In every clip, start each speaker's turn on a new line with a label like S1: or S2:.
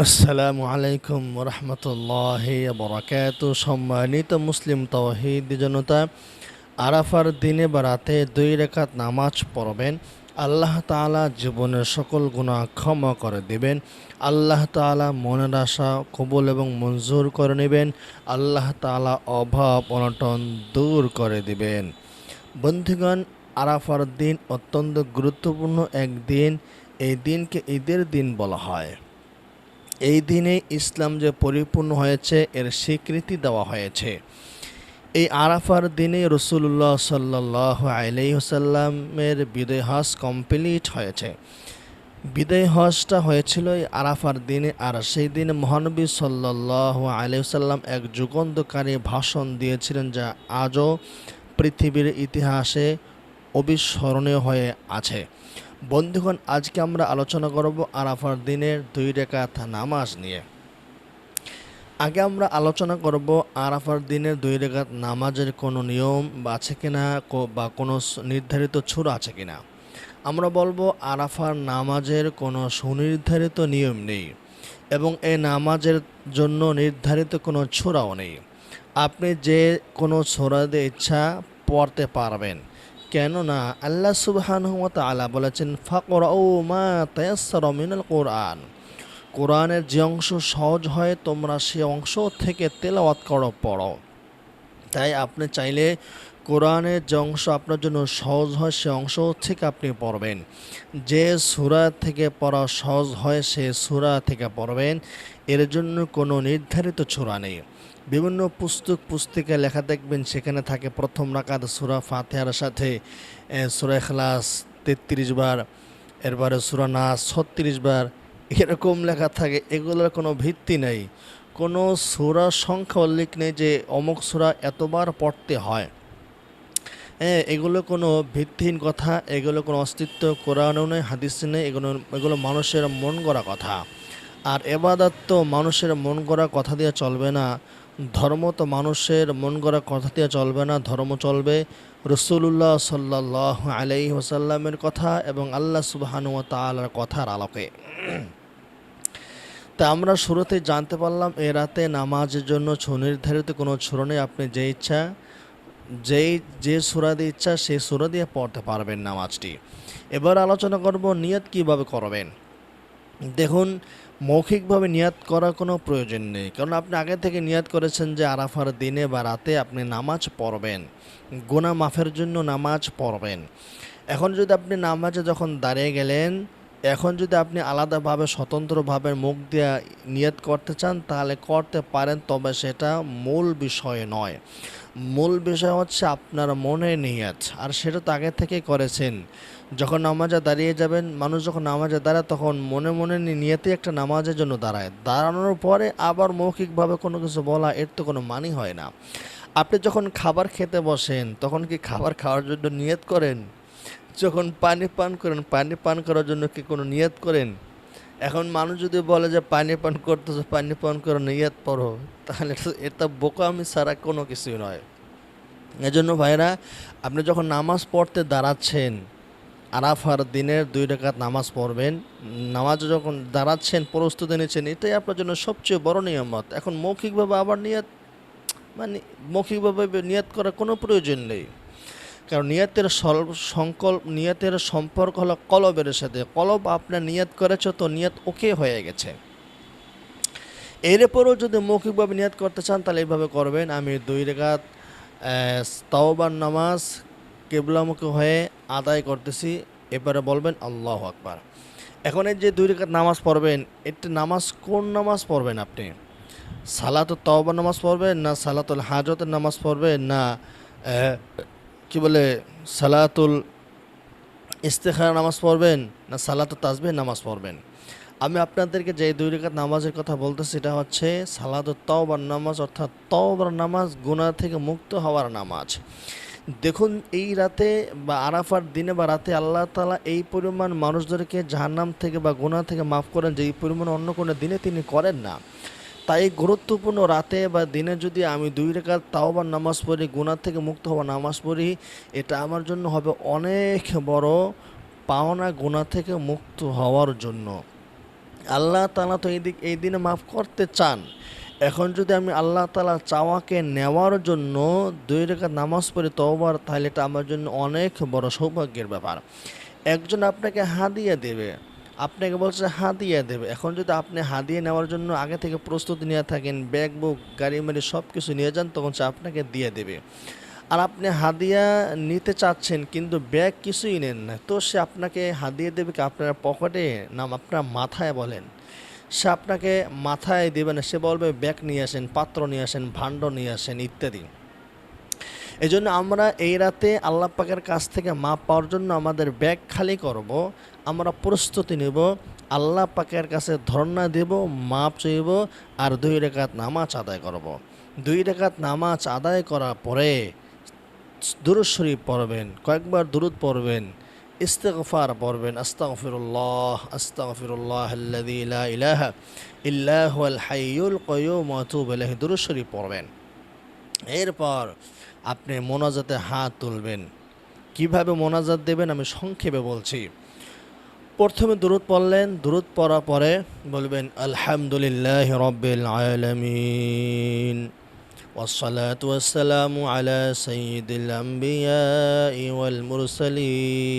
S1: আসসালামু আলাইকুম রহমতুল্লাহ বরাকাত সম্মানিত মুসলিম তহিদ জনতা, আরাফার দিনে বা রাতে দুই রেখাত নামাজ পড়বেন। আল্লাহ তাআলা জীবনের সকল গুণা ক্ষমা করে দিবেন। আল্লাহ তাআলা মনের আশা কবুল এবং মঞ্জুর করে নেবেন। আল্লাহ তাআলা অভাব, অনটন দূর করে দিবেন। বন্ধুগণ, আরাফার দিন অত্যন্ত গুরুত্বপূর্ণ এক দিন এই দিনকে ঈদের দিন বলা হয়। এই দিনে ইসলাম যে পরিপূর্ণ হয়েছে, এর স্বীকৃতি দেওয়া হয়েছে। এই আরাফার দিনে রসুল্লাহ সাল্লাহ আলাইসাল্লামের বিদয় হজ কমপ্লিট হয়েছে। বিদয় হজটা হয়েছিল এই আরাফার দিনে, আর সেই দিনে মহানবী সাল্লাহ আলাইসাল্লাম এক যুগন্তকারী ভাষণ দিয়েছিলেন যা আজও পৃথিবীর ইতিহাসে অবিস্মরণীয় হয়ে আছে। বন্ধুগণ, আজকে আমরা আলোচনা করব আরাফার দিনের দুই রেখাত নামাজ নিয়ে। আগে আমরা আলোচনা করব আরাফার দিনের দুই রেখাত নামাজের কোনো নিয়ম বা আছে কিনা বা কোনো নির্ধারিত ছুর আছে কিনা। আমরা বলব আরাফার নামাজের কোনো সুনির্ধারিত নিয়ম নেই এবং এই নামাজের জন্য নির্ধারিত কোনো ছোড়াও নেই। আপনি যে কোনো ছোড়া দিয়ে ইচ্ছা পড়তে পারবেন। কেননা আল্লাহ সুবহানাহু ওয়া তাআলা বলেছেন, ফাকরাউ মা তায়াসসারা মিনাল কোরআন। কোরআনের যে অংশ সহজ হয়, তোমরা সে অংশ থেকে তেলাওয়াত করো, পড়ো। তাই আপনি চাইলে কোরআনের যে অংশ আপনার জন্য সহজ হয়, সে অংশ থেকে আপনি পড়বেন। যে সূরা থেকে পড়া সহজ হয়, সে সুরা থেকে পড়বেন। এর জন্য কোনো নির্ধারিত ছোড়া নেই। বিভিন্ন পুস্তক পুস্তিকায় লেখা দেখবেন, সেখানে থাকে প্রথম রাকাত সূরা ফাতিহার সাথে সূরা ইখলাস তেত্রিশ বার, এরপরে সূরা নাস ছত্রিশ বার, এরকম লেখা থাকে। এগুলোর কোনো ভিত্তি নেই। কোনো সূরা সংখ্যা উল্লেখ নেই যে অমুক সূরা এতবার পড়তে হয়। হ্যাঁ এগুলো কোনো ভিত্তিহীন কথা, এগুলো কোনো অস্তিত্ব কোরআনও নেই, হাদিস নেই, এগুলো এগুলো মানুষের মন গড়া কথা। আর এবাদত তো মানুষের মন গড়া কথা দিয়ে চলবে না। ধর্ম তো মানুষের মন গড়া কথা দিয়ে চলবে না, ধর্ম চলবে। রসুল্লাহ সাল্লাহ আলাই ওসাল্লামের কথা এবং আল্লাহ সুবাহানু তালার কথার আলোকে। তা আমরা শুরুতে জানতে পারলাম, এ রাতে নামাজের জন্য সুনির্ধারিত কোনো ছোড়ো নেই, আপনি যে ইচ্ছা, যেই, যে সুরা দিয়ে ইচ্ছা, সেই সুরা দিয়ে পড়তে পারবেন নামাজটি। এবার আলোচনা করব নিয়ত কীভাবে করবেন। দেখুন মৌখিকভাবে নিয়াত করার কোনো প্রয়োজন নেই। কারণ আপনি আগে থেকে নিয়াত করেছেন যে আরাফার দিনে বা রাতে আপনি নামাজ পড়বেন। গোনা মাফের জন্য নামাজ পড়বেন। এখন যদি আপনি নামাজে যখন দাঁড়িয়ে গেলেন এখন যদি আপনি আলাদাভাবে, স্বতন্ত্রভাবে মুখ দিয়ে নিয়ত করতে চান, তাহলে করতে পারেন, তবে সেটা মূল বিষয় নয়। মূল বিষয় হচ্ছে আপনার মনে নিয়ত, আর সেটা তো আগে থেকেই করেছেন। যখন নামাজে দাঁড়িয়ে যাবেন, মানুষ যখন নামাজে দাঁড়ায়, তখন মনে মনে নিয়তে একটা নামাজের জন্য দাঁড়ায়। দাঁড়ানোর পরে আবার মৌখিকভাবে কোনো কিছু বলা, এর তো কোনো মানি হয় না। আপনি যখন খাবার খেতে বসেন, তখন কি খাবার খাওয়ার জন্য নিয়ত করেন? যখন পানি পান করেন, পানি পান করার জন্য কি কোনো নিয়ত করেন? এখন মানুষ যদি বলে যে পানি পান করতেছে, পানি পান করে নিয়ত পড়ো, তাহলে এটা বোকামি ছাড়া কোনো কিছুই নয়। এজন্য ভাইরা আপনি যখন নামাজ পড়তে দাঁড়াচ্ছেন, আরাফার দিনের দুই রাকাত নামাজ পড়বেন, নামাজে যখন দাঁড়াচ্ছেন, প্রস্তুতি নিচ্ছেন, এটাই আপনার জন্য সবচেয়ে বড় নিয়ামত। এখন মৌখিকভাবে আবার নিয়ত মানে মৌখিকভাবে নিয়ত করার কোনো প্রয়োজন নেই। কারণ নিয়াতের সংকল্প নিয়াতের সম্পর্ক হলো কলবের সাথে। কলব আপনার নিয়াত করেছে তো নিয়াত ওকে হয়ে গেছে। এরপরও যদি মৌখিকভাবে নিয়াত করতে চান, তাহলে এইভাবে করবেন। আমি দুই রেখাত তাওবার নামাজ কেবলামুখী হয়ে আদায় করতেছি। এবারে বলবেন আল্লাহ আকবার। এখন এই যে দুই রেখাত নামাজ পড়বেন, এটা নামাজ কোন নামাজ পড়বেন আপনি? সালাতুল তাওবার নামাজ পড়বেন না সালাতুল হাজতের নামাজ পড়বেন না কি বলে, সালাতুল ইস্তেখার নামাজ পড়বেন না সালাতুল তাসবিহ নামাজ পড়বেন? আমি আপনাদেরকে যে দুই রেখাত নামাজের কথা বলতেছি সেটা হচ্ছে সালাতুল তওবার নামাজ, অর্থাৎ তওবার নামাজ গুনাহ থেকে মুক্ত হওয়ার নামাজ। দেখুন, এই রাতে বা আরাফার দিনে বা রাতে আল্লাহ তাআলা এই পরিমাণ মানুষদেরকে জাহান্নাম থেকে বা গুনাহ থেকে মাফ করেন যে এই পরিমাণ অন্য কোনো দিনে তিনি করেন না। তাই গুরুত্বপূর্ণ রাতে বা দিনে যদি আমি দুই রেখাত তাওবার নামাজ পড়ি, গুনাহ থেকে মুক্ত হওয়া নামাজ পড়ি, এটা আমার জন্য হবে অনেক বড় পাওনা গুনাহ থেকে মুক্ত হওয়ার জন্য। আল্লাহ তালা তো এই দিক, এই দিনে মাফ করতে চান। এখন যদি আমি আল্লাহ তালা চাওয়াকে নেওয়ার জন্য দুই রেখা নামাজ পড়ি, তওবার, তাহলে এটা আমার জন্য অনেক বড় সৌভাগ্যের ব্যাপার। একজন আপনাকে হাদিয়া দেবে আপনাকে বলছে হাদিয়া দেবে। এখন যদি আপনি হাদিয়া নেওয়ার জন্য আগে থেকে প্রস্তুতি নিয়ে থাকেন, ব্যাগ, বুক, গাড়ি, মাড়ি সব কিছু নিয়ে যান, তখন সে আপনাকে দিয়ে দেবে। আর আপনি হাদিয়া নিতে চাচ্ছেন কিন্তু ব্যাগ কিছুই নেন না, তো সে আপনাকে হাদিয়া দেবে কি আপনার পকেটে? না, আপনার মাথায় বলেন। সে আপনাকে মাথায় দেবে না, সে বলবে, ব্যাগ নিয়ে আসেন, পাত্র নিয়ে আসেন ভাণ্ড নিয়ে আসেন, ইত্যাদি। এই জন্য আমরা এই রাতে আল্লাহ পাকের কাছ থেকে মাপ পাওয়ার জন্য আমাদের ব্যাগ খালি করব। আমরা প্রস্তুতি নেব, আল্লাহ পাকের কাছে ধর্ণা দেব, মাপ চাইব আর দুই রেখাত নামাজ আদায় করব। দুই রেখাত নামাজ আদায় করার পরে দুরুদ শরীফ পড়বেন, কয়েকবার দুরুদ পড়বেন, ইস্তেগফার পড়বেন, আস্তাগফিরুল্লাহ আস্তাগফিরুল্লাহ আল্লাযী লা ইলাহা ইল্লা হুয়াল হাইয়ুল পড়বেন। এরপর আপনি মোনাজাতে হাত তুলবেন কিভাবে মোনাজাত দেবেন আমি সংক্ষেপে বলছি প্রথমে দূরত পড়লেন দূরত পড়ার পরে বলবেন আলহামদুলিল্লাহ রব্বিল আলামিন والصلاة والسلام على سيد الأنبياء والمرسلين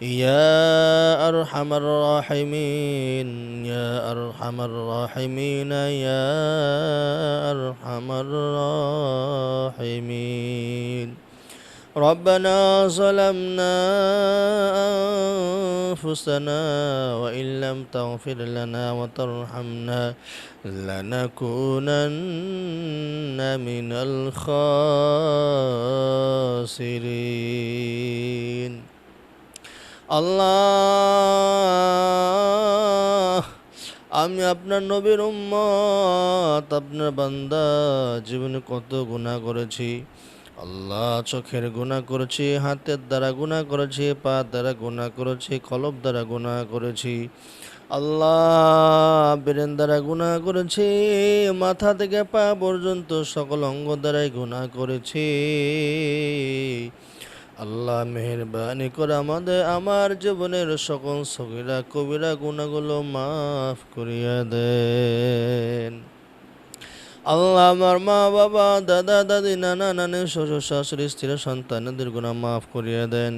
S1: يا أرحم الراحمين يا أرحم الراحمين يا أرحم الراحمين. ربنا ظلمنا أنفسنا وإن لم تغفر لنا وترحمنا لنكونن من الخاسرين. আল্লাহ, আমি আপনার নবীর উম্মত, আপনার বান্দা, জীবনে কত গুনাহ করেছি। আল্লাহ চোখের গুণা করেছি, হাতের দ্বারা গুণা করেছি, পা দ্বারা গুণা করেছি, কলব দ্বারা গুণা করেছি। আল্লাহ বেরেন দ্বারা গুণা করেছি, মাথা থেকে পা পর্যন্ত সকল অঙ্গ দ্বারাই গুণা করেছি। আল্লাহ মেহরবানি করে আমাদের, আমার জীবনের সকল সগিরা কবিরা গুণাগুলো মাফ করিয়া দেন। আল্লাহ আমার মা, বাবা, দাদা, দাদি, নানা, নানি, শ্বশুর, শাশুড়ি, স্ত্রী সন্তানদের গুণা মাফ করিয়া দেন।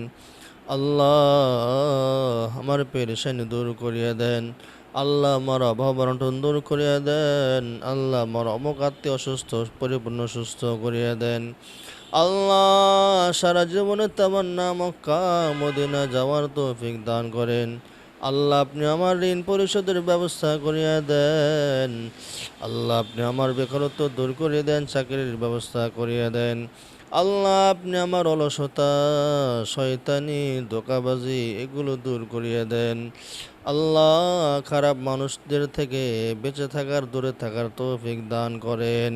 S1: আল্লাহ আমার পেরেশানি দূর করিয়া দেন। আল্লাহ আমার অভাব অনটন দূর করিয়া দেন। আল্লাহ আমার অমুক অসুস্থ, পরিপূর্ণ সুস্থ করিয়া দেন। আল্লাহ সারা জীবনে তোমার নাম মদিনা যাওয়ার তৌফিক দান করেন। আল্লাহ আপনি আমার ঋণ পরিশোধের ব্যবস্থা করিয়া দেন। আল্লাহ আপনি আমার বেকারত্ব দূর করিয়ে দেন, চাকরির ব্যবস্থা করিয়া দেন। আল্লাহ আপনি আমার অলসতা, শয়তানি, ধোকাবাজি এগুলো দূর করিয়ে দেন। আল্লাহ খারাপ মানুষদের থেকে বেঁচে থাকার, দূরে থাকার তৌফিক দান করেন।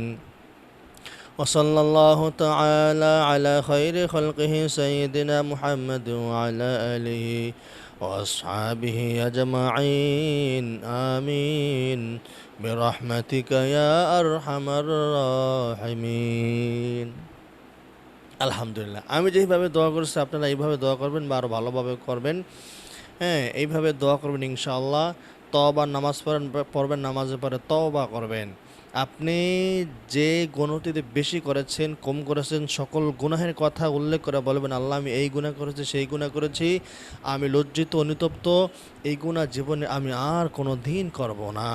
S1: وصلى الله تعالى على خير خلقه سيدنا محمد وعلى آله وأصحابه أجمعين آمين برحمتك يا أرحم الراحمين আলহামদুলিল্লাহ আমি যেভাবে দোয়া করছি আপনারা এইভাবে দোয়া করবেন বা আরও ভালোভাবে করবেন হ্যাঁ এইভাবে দোয়া করবেন ইনশাআল্লাহ তবা নামাজ পড়েন পড়বেন নামাজের পরে তবা করবেন আপনি যে গুণটিতে বেশি করেছেন, কম করেছেন, সকল গুনাহের কথা উল্লেখ করে বলবেন, আল্লাহ, আমি এই গুণা করেছি, সেই গুণা করেছি, আমি লজ্জিত, অনুতপ্ত, এই গুণা জীবনে আমি আর কোনো দিন করব না।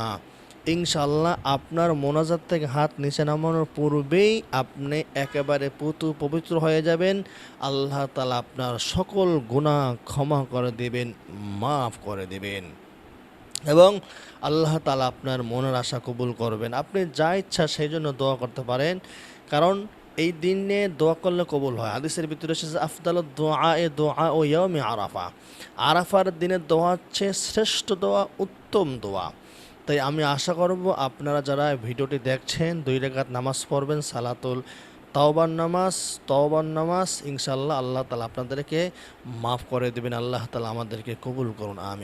S1: ইনশাল্লাহ আপনার মোনাজাত থেকে হাত নিচে নামানোর পূর্বেই আপনি একেবারে পুতু পবিত্র হয়ে যাবেন। আল্লাহ তালা আপনার সকল গুণা ক্ষমা করে দেবেন, মাফ করে দেবেন। এবং আল্লাহ তালা আপনার মনের আশা কবুল করবেন। আপনি যা ইচ্ছা সেই জন্য দোয়া করতে পারেন। কারণ এই দিনে দোয়া করলে কবুল হয়। হাদিসের ভিতরে এসেছে, আফদাল দোয়া এ দোয়া ও ইয়মে আরাফা। আরাফার দিনে দোয়া হচ্ছে শ্রেষ্ঠ দোয়া, উত্তম দোয়া। তাই আমি আশা করব আপনারা যারা ভিডিওটি দেখছেন, দুই রেখাত নামাজ পড়বেন, সালাতুল তওবার নামাজ তওবার নামাজ ইনশাল্লাহ আল্লাহ তালা আপনাদেরকে মাফ করে দেবেন। আল্লাহ তালা আমাদেরকে কবুল করুন। আমি